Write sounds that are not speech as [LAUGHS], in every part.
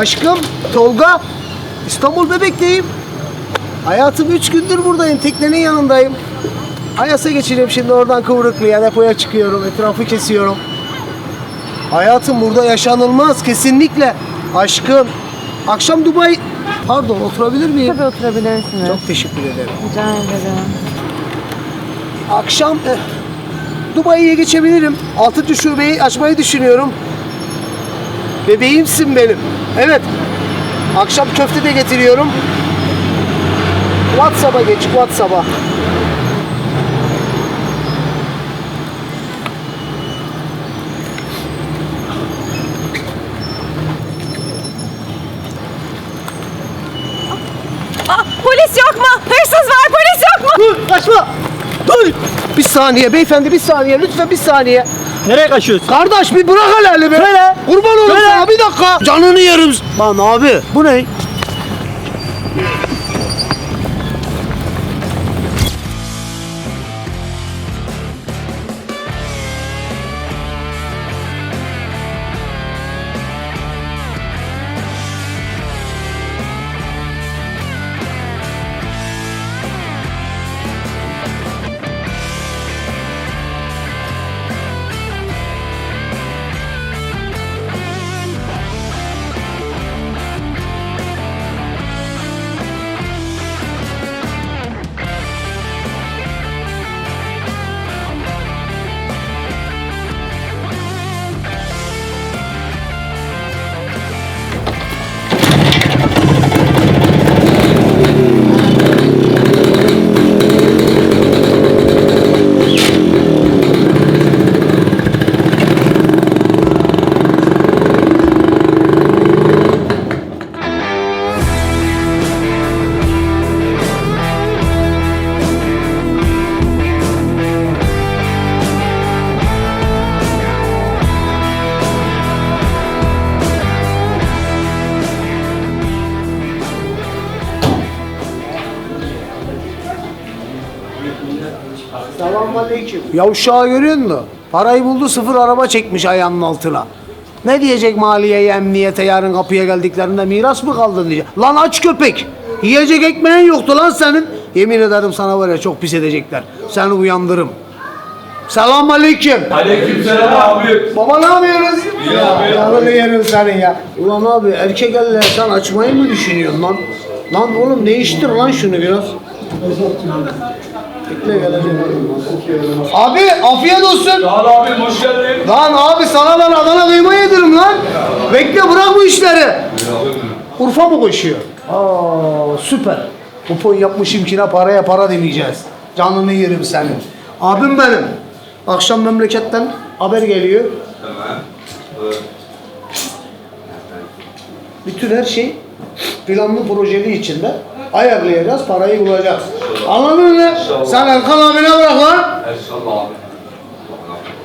Aşkım Tolga. İstanbul Bebek'teyim. Hayatım üç gündür buradayım. Teknenin yanındayım. Ayas'a geçeceğim şimdi oradan Kıvrıklı'ya depoya çıkıyorum. Etrafı kesiyorum. Hayatım burada yaşanılmaz kesinlikle. Aşkım. Akşam Dubai... Pardon oturabilir miyim? Tabii oturabilirsiniz. Çok teşekkür ederim. Rica ederim. Akşam eh, Dubai'ye geçebilirim. Altıncı şubeyi açmayı düşünüyorum. Bebeğimsin benim. Evet. Akşam köfte de getiriyorum. WhatsApp'a geç, WhatsApp'a. Polis yok mu? Hırsız var polis yok mu? Dur, kaçma. Dur. Bir saniye beyefendi, bir saniye. Lütfen bir saniye. Nereye kaçıyorsun? Kardeş bir bırak helali be. Söyle. Kurban olayım Söyle. sana bir dakika. Canını yerim. Lan abi bu ne? Selamünaleyküm. Ya uşağı görüyor musun? Parayı buldu sıfır araba çekmiş ayağının altına. Ne diyecek maliyeye, emniyete yarın kapıya geldiklerinde miras mı kaldın diyecek. Lan aç köpek. Yiyecek ekmeğin yoktu lan senin. Yemin ederim sana var ya çok pis edecekler. Seni uyandırırım. Selamünaleyküm. Aleykümselam abi. Baba ne yapıyoruz? İyi abi. Canını yerim senin ya. Ulan abi erkek elle sen açmayı mı düşünüyorsun lan? Lan oğlum değiştir lan şunu biraz. Bekle geleceğim. Abi afiyet olsun. Ol abim hoş geldin. Lan abi sana ben Adana kıyma yedirim lan. Bekle bırak bu işleri. Urfa mı koşuyor? Aa süper. Kupon yapmışım kine paraya para demeyeceğiz. Canını yerim senin. Abim benim. Akşam memleketten haber geliyor. Bütün her şey planlı projeli içinde. Ayarlayacağız, parayı bulacağız. Anladın mı? Sen Erkan abine bırak lan. Estağfurullah abi.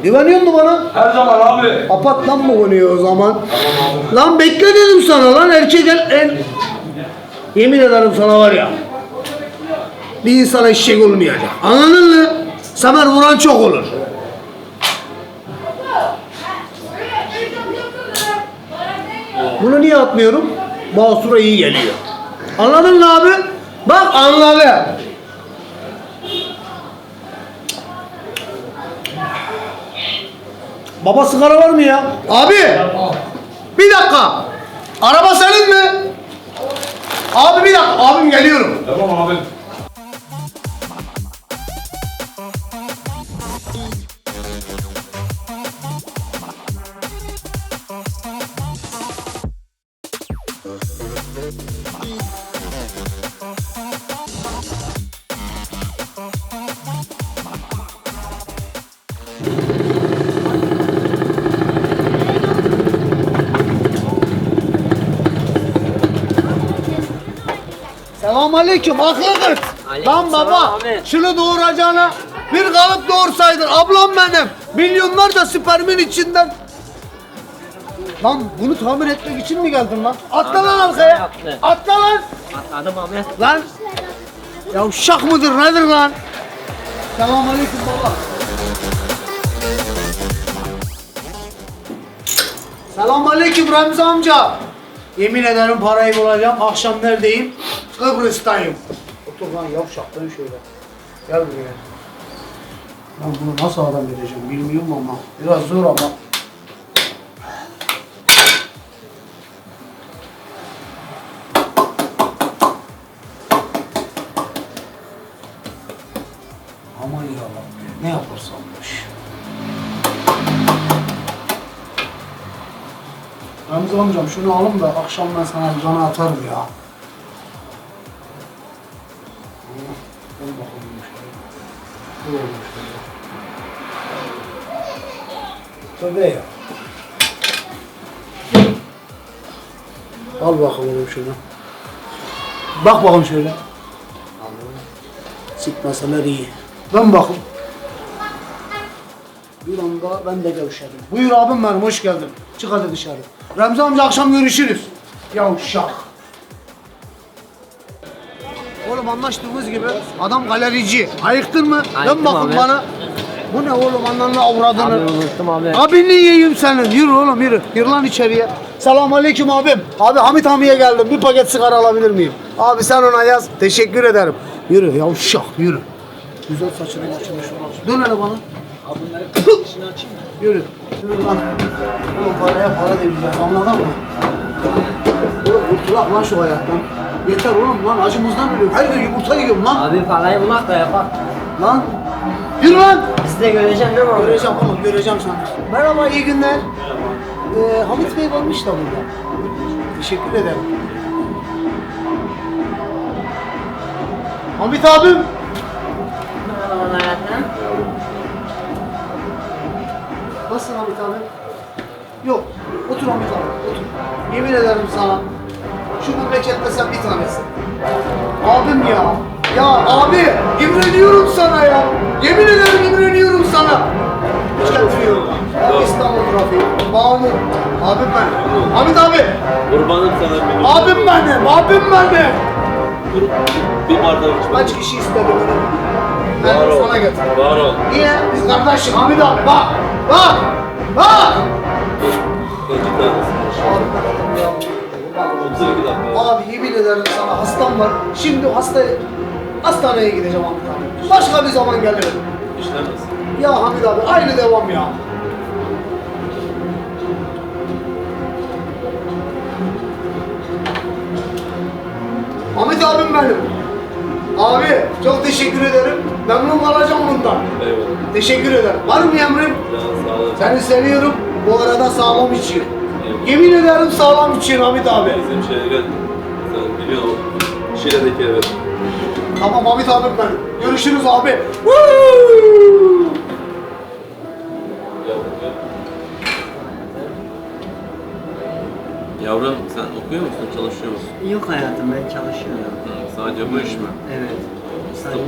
Güveniyor musun bana? Her zaman abi. Kapat lan bu konuyu o zaman. Lan bekle dedim sana lan erkek el, el. Yemin ederim sana var ya. Bir insana eşek olmayacak. Anladın mı? Semer vuran çok olur. Bunu niye atmıyorum? Basura iyi geliyor. Anladın mı abi? Bak anladı. Baba sigara var mı ya? Abi! Bir dakika. Araba senin mi? Abi bir dakika. Abim geliyorum. Tamam abi. Selam aleyküm. Kırt. Lan baba. Şunu doğuracağına bir kalıp doğursaydın. Ablam benim. Milyonlar da spermin içinden. Lan bunu tamir etmek için mi geldin lan? Atla lan arkaya. yaptı. Atla lan. Atladım abi. Lan. Ya şak mıdır nedir lan? Selam aleyküm baba. Selam aleyküm Remzi amca. Yemin ederim parayı bulacağım. Akşam neredeyim? Kıbrıs'tayım. Otur lan yavşak dön şöyle. Gel buraya. Ben bunu nasıl adam edeceğim bilmiyorum ama biraz zor ama. Aman yarabbim ne yaparsammış. Ramzi amcam şunu alın da akşam ben sana cana atarım ya. Bu olmuş. Tövbe ya. Al bakalım şunu. Bak bakalım şöyle. Sikmeseler iyi. Dön bakın. Bir anda ben de gevşedim. Buyur abim benim hoş geldin. Çık hadi dışarı. Remzi amca akşam görüşürüz. Yavşak. Oğlum anlaştığımız gibi adam galerici. Ayıktın mı? Dön Ayıktım bakın abi. bana. Bu ne oğlum ananla avradını. Abi unuttum abi. Abini yiyeyim senin. Yürü oğlum yürü. Yürü lan içeriye. Selamun aleyküm abim. Abi Hamit Hami'ye geldim. Bir paket sigara alabilir miyim? Abi sen ona yaz. Teşekkür ederim. Yürü yavşak yürü. Güzel saçını başını şunu Dön hele bana. Abi bunları açayım mı? Yürü. Yürü lan. Oğlum paraya para demeyeceğiz anladın mı? Oğlum kurtulak lan şu hayattan. Yeter oğlum lan acımızdan ölüyorum. Her gün yumurta yiyorum lan. Abi parayı bulmak da yapar. Lan. Yürü lan. Siz de göreceğim değil mi abi? Göreceğim oğlum, göreceğim sana. Merhaba, iyi günler. Ee, Hamit Bey varmış da burada. Teşekkür ederim. Hamit abim. Merhaba hayatım. Nasılsın Hamit abi? Yok, otur Hamit abi, otur. Yemin ederim sana, şu memlekette sen bir tanesin. Abim ya, ya abi, imreniyorum sana ya. Yemin ederim imreniyorum sana. Ya İstanbul trafiği, Mahmut, abim benim. Hamit abi, Kurbanım sana benim. abim benim, abim benim. Dur, bir bardak iç. Kaç kişi istedi bunu? Ben Var ol. sana getirdim. Var ol. Niye? Biz kardeşim Hamit abi, bak, bak, bak. Kaçı tanesin? Abi ben ya. 32 dakika. Abi yemin ederim sana hastam var. Şimdi hasta hastaneye gideceğim Hamit abi. Başka bir zaman gelirim. İşler nasıl? Ya Hamit abi aynı devam ya. Hamit abim benim. Abi çok teşekkür ederim. Memnun kalacağım bundan. Eyvallah. Teşekkür ederim. Var mı emrim? Can sağ olasın. Seni seviyorum. Bu arada sağlam için. Yemin ederim sağlam için Hamit abi. Bizim gel. Sen biliyorsun o Şile'deki eve. Tamam Hamit abim benim. Görüşürüz abi. Yavrum gel. Yavrum sen okuyor musun, çalışıyor musun? Yok hayatım ben çalışıyorum. Hı, sadece bu iş mi? Evet. Sadece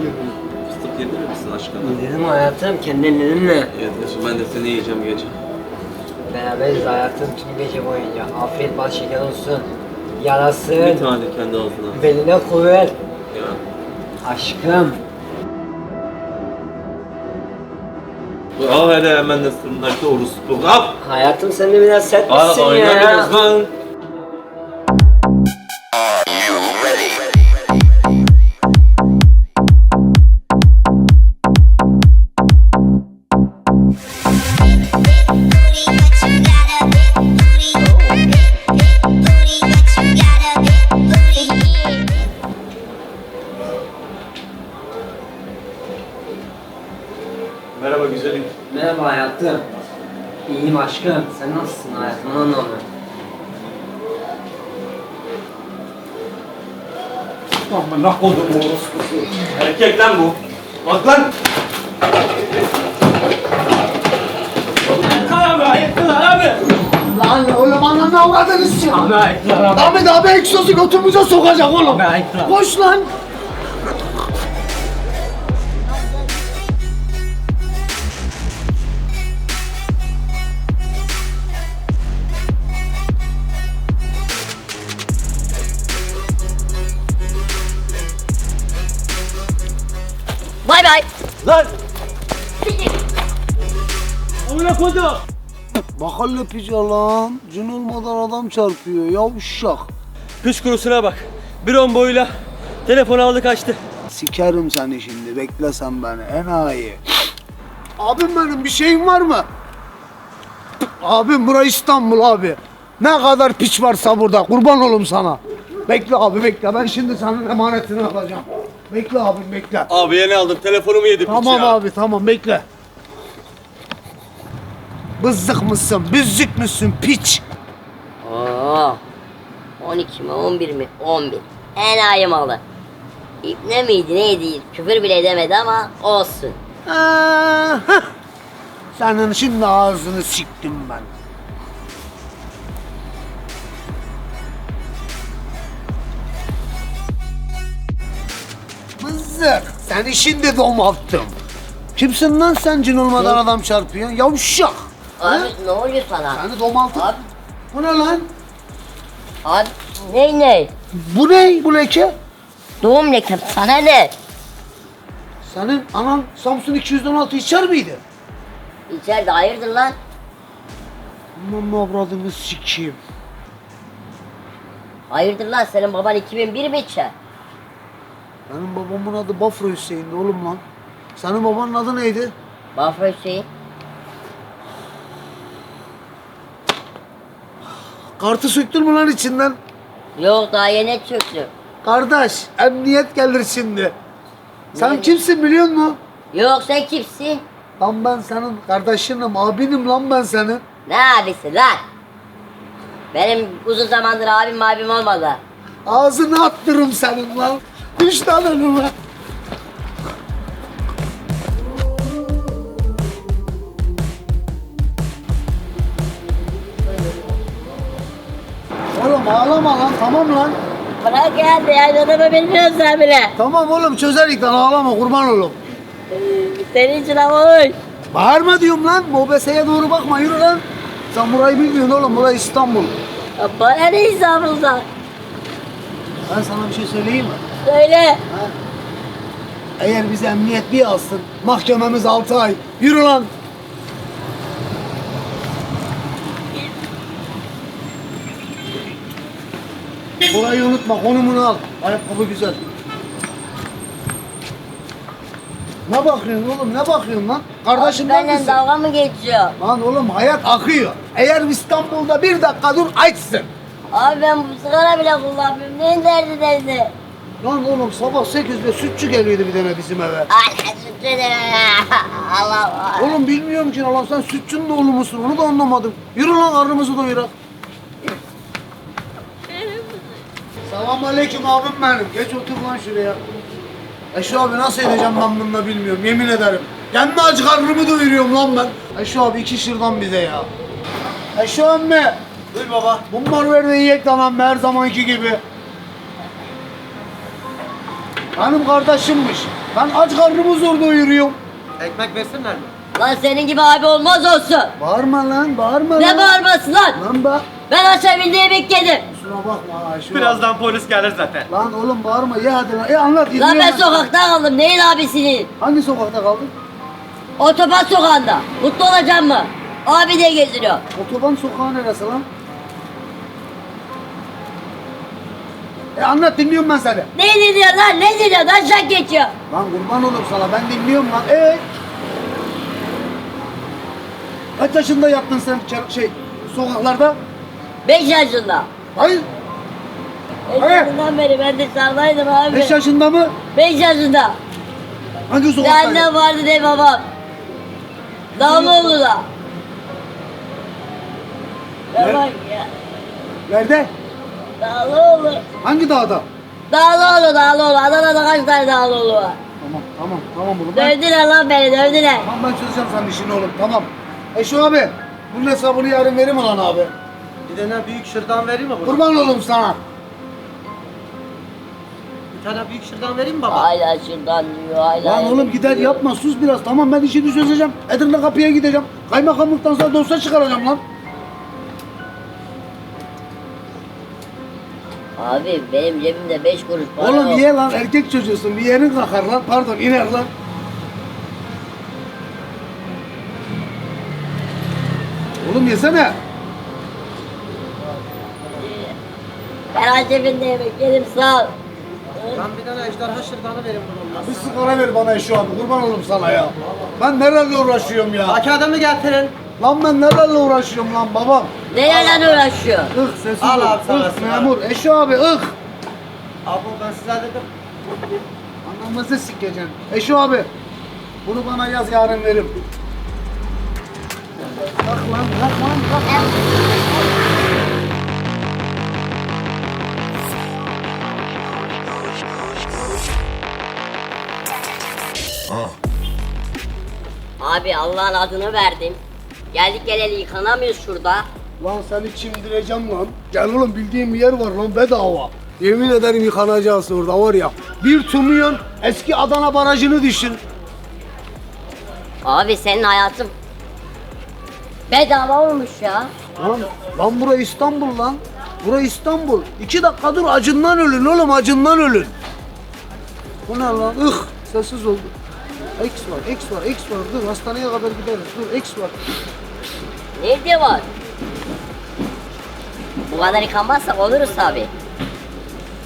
Fıstık yedirir misin aşkına? Dedim hayatım kendi ellerimle. Yedir. Ben de seni yiyeceğim gece. Beraberiz hayatım tüm gece boyunca. Afiyet bal şeker olsun. Bir Yarasın. tane kendi ağzına. Beline kuvvet. Ya. Aşkım. Al hele hemen de sırındaki orospu. Al! Hayatım sen de biraz sert Al misin ya? oynamıyoruz lan. Aşkım. Sen nasılsın hayatım? Anlamı. Amına kodum orospusu. Erkek lan bu. Bak lan. Lan oğlum ananı avradınız ya. Abi ayıklar abi. Ahmet abi egzozu götümüze sokacak oğlum. Abi ayıklar. Koş lan. Lan. Amına koydum. Hele pica lan. Cin olmadan adam çarpıyor yavşak. Kış kurusuna bak. Bir on boyuyla telefonu aldı kaçtı. Sikerim seni şimdi bekle sen beni enayi. Abim benim bir şeyin var mı? Abim bura İstanbul abi. Ne kadar piç varsa burada kurban olum sana. Bekle abi bekle ben şimdi senin emanetini alacağım. Bekle abim bekle. Abi yeni aldım telefonumu yedi piç Tamam ya. abi tamam bekle. Bızık mısın, büzzük müsün piç? Oo. 12 mi 11 mi? 11. Enayi malı. İbne miydi neydi? Küfür bile edemedi ama olsun. Aa, heh. Senin şimdi ağzını siktim ben. Mızık. Seni şimdi domalttım. Kimsin lan sen cin olmadan adam çarpıyorsun? Yavşak. Abi ne oluyor sana? Seni domalttım. Abi, Bu ne lan? abi ne ne? Bu ne bu leke? Doğum lekem sana ne? Senin anan Samsun 216 içer miydi? İçeride hayırdır lan? Aman avradını sikeyim. Hayırdır lan senin baban 2001 mi içer? Benim babamın adı Bafra Hüseyin'di oğlum lan. Senin babanın adı neydi? Bafra Hüseyin. Kartı söktün mü lan içinden? Yok daha yeni çöktü. Kardeş, emniyet gelir şimdi. Sen Ne? kimsin biliyor musun? Yok sen kimsin? Lan ben senin kardeşinim, abinim lan ben senin. Ne abisi lan? Benim uzun zamandır abim abim olmadı. Ağzını attırırım senin lan. Düş lan önüme. Oğlum ağlama lan, tamam lan. Bırak geldi ya adamı bilmiyorsun sen bile. Tamam oğlum çözerik lan ağlama kurban oğlum. Senin için ama oy. Bağırma diyorum lan. Mobese'ye doğru bakma yürü lan. Sen burayı bilmiyorsun oğlum. Burası İstanbul. Ya Bana ne İstanbul'dan? Ben sana bir şey söyleyeyim mi? Söyle. Eğer bizi emniyet bir alsın, mahkememiz 6 ay. Yürü lan. Burayı unutma, konumunu al. Ayakkabı güzel. Ne bakıyorsun oğlum, ne bakıyorsun lan? Kardeşim Benden neredesin? dalga mı geçiyor? Lan oğlum hayat akıyor. Eğer İstanbul'da bir dakika dur açsın. Abi ben bu sigara bile kullanmıyorum. Neyin derdi derdi? Lan oğlum sabah 8'de sütçü geliyordu bir tane bizim eve. Ay sütü de. [LAUGHS] Allah Allah. Oğlum bilmiyorum ki lan sen sütçünün oğlu musun onu da anlamadım. Yürü lan karnımızı doyurak. Selam aleyküm abim benim. Geç otur lan şuraya. Eşo abi nasıl edeceğim ben bununla bilmiyorum yemin ederim. Kendi acı karnımı doyuruyorum lan ben. Eşo abi iki şırdan bize ya. Eşo emmi. Buyur baba. Bunlar ver de yiyek tamam her zamanki gibi. Benim kardeşimmiş. Ben aç karnımı zor doyuruyorum. Ekmek versinler mi? Lan senin gibi abi olmaz olsun. Bağırma lan, bağırma Ne lan. bağırması lan? Lan bak. Ben açabildiği bekledim. Kusura bakma Ayşe. Birazdan polis gelir zaten. Lan oğlum bağırma ye hadi lan. E anlat. Lan ben sokakta kaldım. Neyin abisinin? Hangi sokakta kaldın? Otoban sokağında. Mutlu olacağım mı? Abi de geziniyor. Otoban sokağı neresi lan? E anlat dinliyorum ben seni. Ne dinliyor lan? Ne dinliyor? Aşağı geçiyor. Lan kurban olurum sana ben dinliyorum lan. E Kaç yaşında yattın sen şey sokaklarda? 5 yaşında. Hayır. 5 Evet. yaşından beri ben dışarıdaydım abi. 5 yaşında mı? 5 yaşında. Hangi Ne sokakta? annem vardı ne babam. Dağlıoğlu'da. Ya bak ya. Nerede? Dağlıoğlu. Hangi dağda? Dağlıoğlu, Dağlıoğlu. Adana'da kaç tane Dağlıoğlu var? Tamam tamam tamam oğlum. Ben, Dövdüler lan beni, dövdüler. tamam ben çözeceğim senin işini oğlum tamam. E şu abi bunun hesabını yarın verir mi lan abi? Bir tane büyük şırdan vereyim mi buna? Kurban olurum sana. Bir tane büyük şırdan vereyim mi baba? Hala şuradan diyor, hala. Lan oğlum gider yapma sus biraz tamam ben işini çözeceğim. Edirne kapıya gideceğim. Kaymakamlıktan sonra dosya çıkaracağım lan. Abi benim cebimde 5 kuruş para Oğlum yok. ye lan erkek çocuğusun bir yerin kalkar lan pardon iner lan. Oğlum yesene. Ben cebinde yemek yedim sağ ol. Bir sigara ver bana şu an. Kurban olurum sana ya. Ben nelerle uğraşıyorum ya. Aki adamı getirin. Lan ben nelerle uğraşıyorum lan babam. Nelerle uğraşıyor? Ih sessiz Al abi sana Ih sigara. memur. Eşo abi ih. Abi ben size dedim. Anamızı sikeceksin. Eşo abi. Bunu bana yaz yarın verim. Bak lan bak lan bak. Abi Allah'ın adını verdim. Geldik geleli yıkanamıyoruz şurada. Lan seni çimdireceğim lan. Gel oğlum bildiğim bir yer var lan bedava. Yemin ederim yıkanacağız orada var ya. Bir tümüyon eski Adana barajını düşün. Abi senin hayatın bedava olmuş ya. Lan, lan bura İstanbul lan. Bura İstanbul. İki dakika dur acından ölün oğlum acından ölün. Bu ne lan? Ih sessiz oldu. X var, X var, X var. Dur hastaneye kadar gideriz. Dur X var. Nerede var? Bu kadar yıkanmazsak oluruz tabi.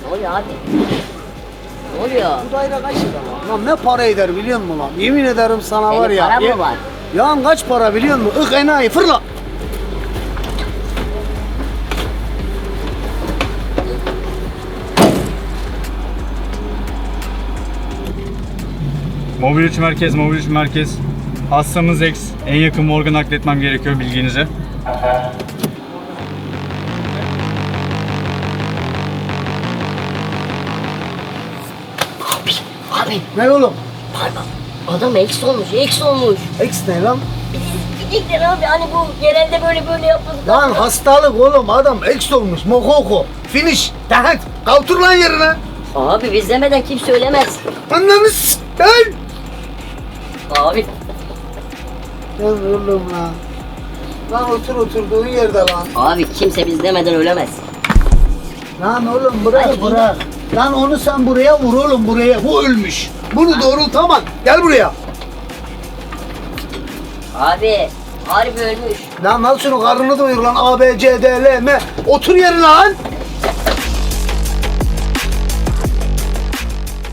Ne oluyor abi? Ne oluyor? Bu daire kaç lira lan? Lan ne para eder biliyor musun lan? Yemin ederim sana Senin var ya. para mı var? Ya kaç para biliyor musun? Ih enayi fırla. Mobil 3 merkez, mobil 3 merkez. Hastamız X. En yakın morga nakletmem gerekiyor bilginize. Abi Ne oğlum? pardon. Adam eks olmuş, eks olmuş. X ne lan? Gidikler abi hani bu genelde böyle böyle yapılır. Lan hastalık oğlum adam X olmuş. Mokoko. Finish. Tahat. Kaldır lan yerine. Abi biz demeden kim söylemez. Ananı s- Gel. Abi Gel oğlum lan. Lan otur oturduğun yerde lan. Abi kimse biz demeden ölemez. Lan oğlum bırak Ay. bırak. Lan onu sen buraya vur oğlum buraya. Bu ölmüş. Bunu doğrultamam. Gel buraya. Abi harbi ölmüş. Lan al şunu karnını doyur lan. A, B, C, D, L, M. Otur yerine lan.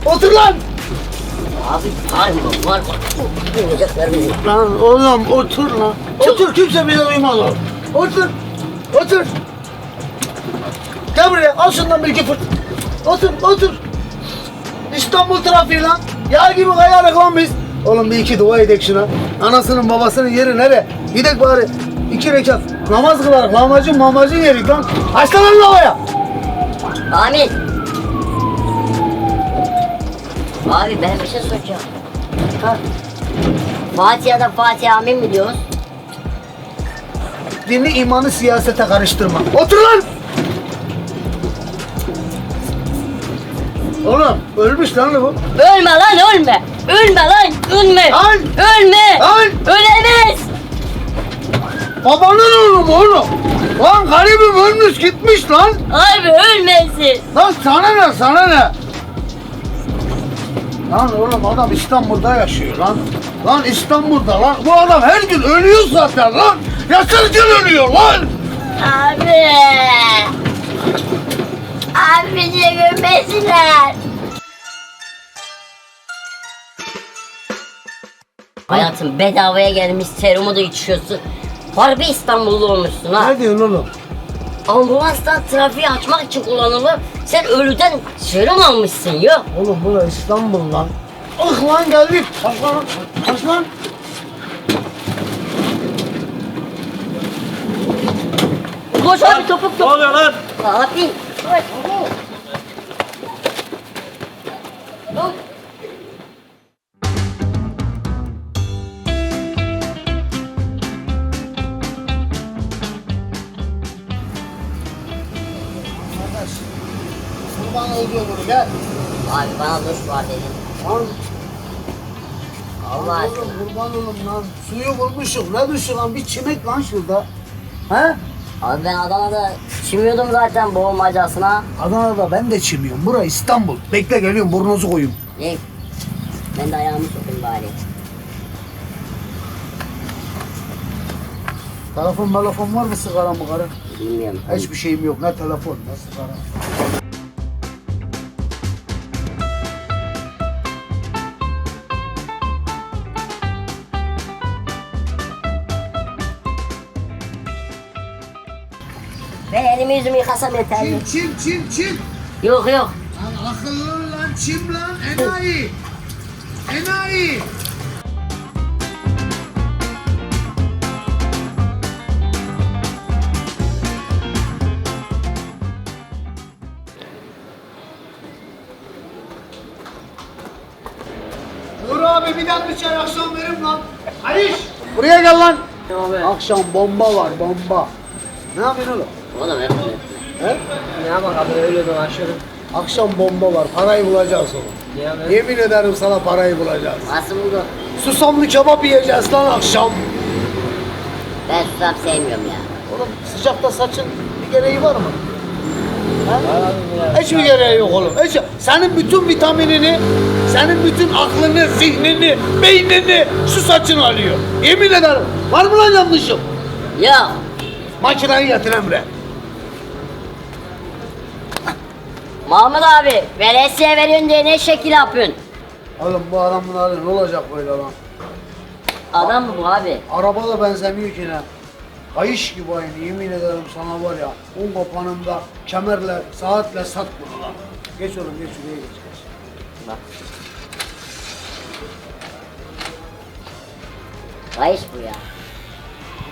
Otur lan. Abi pardon var var. Duyacaklar bizi. Lan oğlum otur lan. Otur kimse beni duymaz oğlum. Otur. Otur. Gel buraya al şundan bir iki fırt. Otur otur. İstanbul trafiği lan. Yağ gibi kayarık lan biz. Oğlum bir iki dua edek şuna. Anasının babasının yeri nere? Gidek bari. iki rekat. Namaz kılarak lahmacun mamacun yedik lan. Açsana lan havaya. Amin. Abi ben bir şey soracağım. Ha, Fatiha'da Fatih Amin mi diyoruz? dini imanı siyasete karıştırma. Otur lan. Oğlum ölmüş lan bu. Ölme lan ölme. Ölme lan ölme. Lan! Ölme. Lan! Ölemez. Babanın oğlu mu oğlum? Lan garibim ölmüş gitmiş lan. Abi ölmesin. Lan sana ne sana ne? Lan oğlum adam İstanbul'da yaşıyor lan. Lan İstanbul'da lan. Bu adam her gün ölüyor zaten lan. Yaşarken ölüyor lan. Abi. Abi bizi gömmesinler. Hayatım bedavaya gelmiş serumu da içiyorsun. Harbi İstanbullu olmuşsun ha. Ne diyorsun oğlum? Ambulanstan trafiği açmak için kullanılır. Sen ölüden serum almışsın ya. Oğlum bu da İstanbul lan. Ah lan geldik. Kaç lan. Kaç lan. Koş abi topuk Ne topuk. oluyor lan? Abi. Koş. Gel. Abi bana duş var dedin. Lan Allah aşkına. oğlum kurban olun lan. Suyu bulmuşum. Ne düşün lan bir çimek lan şurada. He? Abi ben Adana'da çimiyordum zaten boğulmacasına. Adana'da ben de çimiyorum. Bura İstanbul. Bekle geliyorum burnunuzu koyayım. Ne? Ben de ayağımı sokayım bari. Telefon telefon var mı sigara mı karı? Bilmiyorum. Hiçbir şeyim yok. Ne telefon ne sigara. Ben elimi yüzümü yıkasam yeterli. Çim çim çim. Yok yok. Lan akıllı lan çim lan enayi. Enayi. Dur abi bir dakika çay akşam verim lan. Hayır. Buraya gel lan. Akşam bomba var bomba. Ne yapıyorsun oğlum? Oğlum yok. He? Ne yapalım abi öyle dolaşıyorum. Akşam bomba var. Parayı bulacağız oğlum. Abi? Yemin ederim sana parayı bulacağız. Nasıl buldun? Susamlı kebap yiyeceğiz lan akşam. Ben susam sevmiyorum ya. Oğlum sıcakta saçın bir gereği var mı? Hiçbir gereği yok oğlum. Hiç. Senin bütün vitaminini, senin bütün aklını, zihnini, beynini şu saçın alıyor. Yemin ederim. Var mı lan yanlışım? Yok. Makinayı getir Emre. Mahmut abi veresiye veriyorsun diye ne şekil yapıyorsun? Oğlum bu adamın hali ne olacak böyle lan? Adam mı bu abi? Araba da benzemiyor ki ne? Kayış gibi aynı yemin ederim sana var ya. Un kapanında kemerle, saatle sat bunu lan. Geç oğlum geç şuraya geç. geç. Kayış bu ya.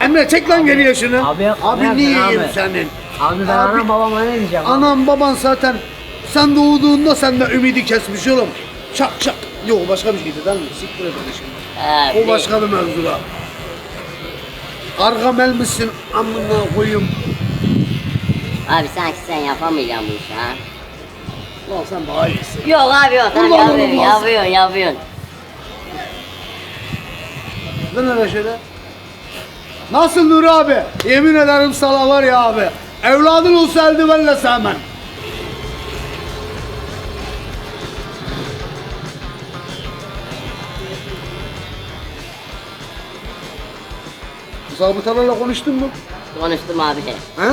Emre çek lan geriye şunu. Abi, abi yiyeyim abi? senin? Abi ben Abi- anam babama ne diyeceğim? Anam baban zaten sen doğduğunda senden ümidi kesmiş oğlum. Çak çak. Yok başka bir şeydi değil mi? Siktir edin şimdi. He, O başka bir mevzu lan. Argamel misin amına koyayım. Abi sanki sen yapamayacaksın bu işi ha. Lan sen daha iyisin. Yok abi yok. Sen Ulan yapıyorsun, olmaz. yapıyorsun, yapıyorsun. Dön hele şöyle. Nasıl Nur abi? Yemin ederim sana var ya abi. Evladın olsa eldivenle sevmen. Zabıtalarla konuştun mu? Konuştum abi. He?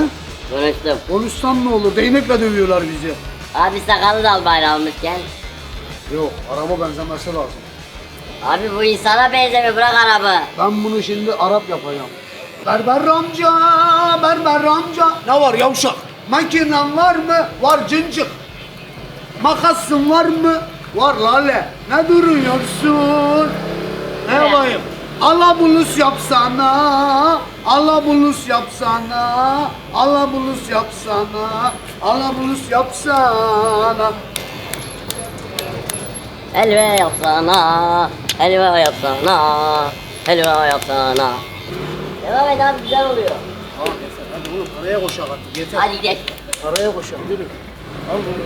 Konuştum. Konuşsan ne olur? Değnekle dövüyorlar bizi. Abi sakalı da al bari almışken. Yok, araba benzemesi lazım. Abi bu insana benzemiyor bırak araba. Ben bunu şimdi Arap yapacağım. Berber amca, berber amca. Ne var yavşak? Makinen var mı? Var cıncık. Makasın var mı? Var lale. Ne duruyorsun? Ne Ne? Yapayım? Alabulus yapsana, alabulus yapsana, alabulus yapsana, alabulus yapsana. Helva yapsana, helva yapsana, helva yapsana. Devam et abi güzel oluyor. Tamam yeter, hadi oğlum araya koşak artık yeter. Hadi gidelim. Araya koşak, yürü. Al bunu.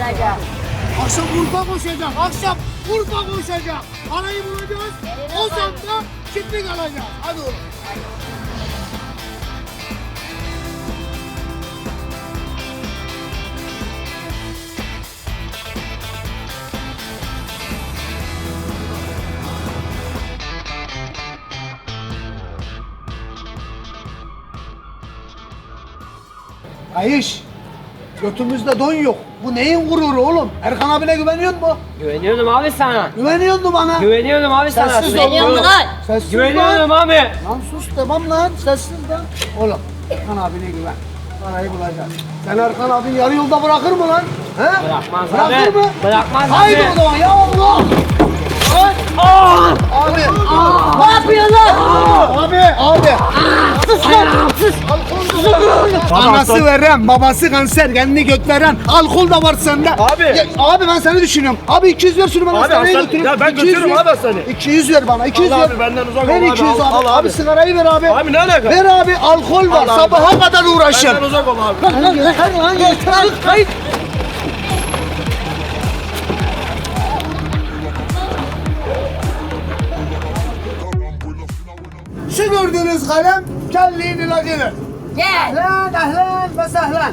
Hayırlıca. Akşam Urfa koşacak, akşam Urfa koşacak. Parayı bulacağız, o zamda çiftlik alacağız. Hadi oğlum. Ayış, götümüzde don yok. Bu neyin gururu oğlum? Erkan abine güveniyor mu? Güveniyordum abi sana. Güveniyor mu bana? Güveniyordum abi sana. Sessiz ol. Güveniyor musun lan? Sessiz Güveniyordum lan. abi. Lan sus tamam lan sessiz lan. Oğlum Erkan abine güven. Parayı bulacağız. Sen Erkan abin yarı yolda bırakır mı lan? He? Bırakmaz Bırakır abi. mı? Bırakmaz Haydi abi. o zaman ya Allah. Ay. Abi. Aa. Ne yapıyorsun lan? Abi, abi. Lan, sus. Anası veren, babası kanser, kendini gök veren. Alkol da var sende. Abi. Ya, abi ben seni düşünüyorum. Abi 200 ver şunu bana Abi, hastaneye hastane- götürün. Ya ben 200 götürürüm ver. abi hastaneye. 200 ver bana, 200 Al ver. abi, benden uzak Ver abi, 200 al, abi. al abi. abi. sigarayı ver abi. Abi ne alaka? Ver abi, alkol var. Al abi. Sabaha kadar uğraşır. Benden uzak ol abi. Lan lan yeter lan yeter. Hayır. Şu gördüğünüz kalem kelliğin ilacıdır. Gel. Ahlan ahlan ve sehlan.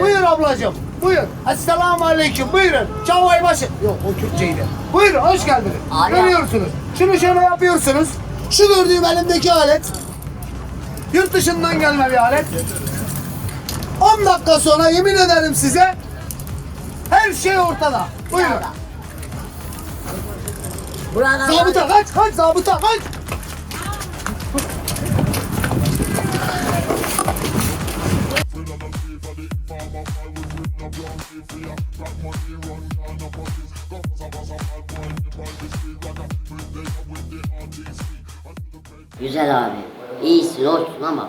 Buyur ablacığım. Buyur. Esselamu aleyküm. Buyurun. Çavay başı. Yok o Türkçeydi. Buyurun hoş geldiniz. Abi. Görüyorsunuz. Şunu şöyle yapıyorsunuz. Şu gördüğüm elimdeki alet. Yurt dışından gelme bir alet. 10 dakika sonra yemin ederim size her şey ortada. Buyurun. Buradan Zabıta kaç kaç zabıta kaç. Güzel abi. İyisin, hoşsun ama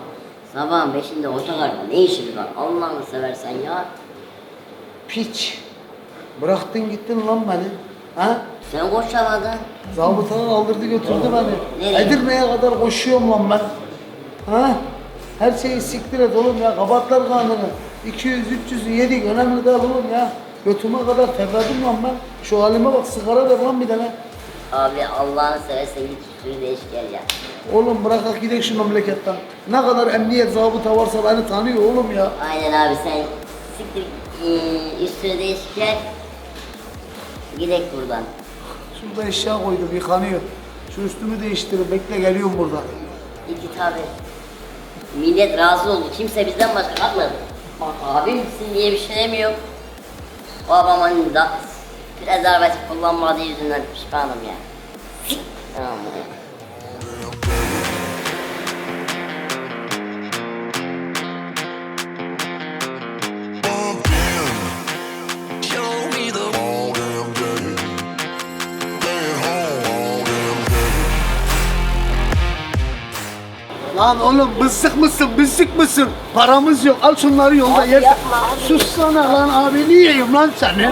sabahın beşinde otogarda ne işin var? Allah'ını seversen ya. Piç. Bıraktın gittin lan beni. Ha? Sen koşamadın. Zabıta aldırdı götürdü beni. Nereye? Edirne'ye kadar koşuyorum lan ben. Ha? Her şeyi siktir et oğlum ya. Kabatlar kanunu. 200 300'ü yedik. Önemli değil oğlum ya. Götüme kadar terledim lan ben. Şu halime bak sigara ver lan bir tane. Abi Allah'ını seversen git üstünü değiş gel ya. Oğlum bırakak gidelim şu memleketten. Ne kadar emniyet zabıta varsa beni tanıyor oğlum ya. Aynen abi sen siktir ee, üstünü değiş gel. Gidek buradan. Şurada eşya koydum yıkanıyor. Şu üstümü değiştirin. Bekle geliyorum burada. Git abi. Millet razı oldu. Kimse bizden başka kalmadı. Bak abimsin diye bir şey demiyor. Babamın da prezervatif kullanmadığı yüzünden pişmanım ya. Tamam Lan oğlum bızık mısın, bızık mısın? Paramız yok. Al şunları yolda Abi yersin. yapma abi. Sussana lan abi. Niye yiyeyim lan seni?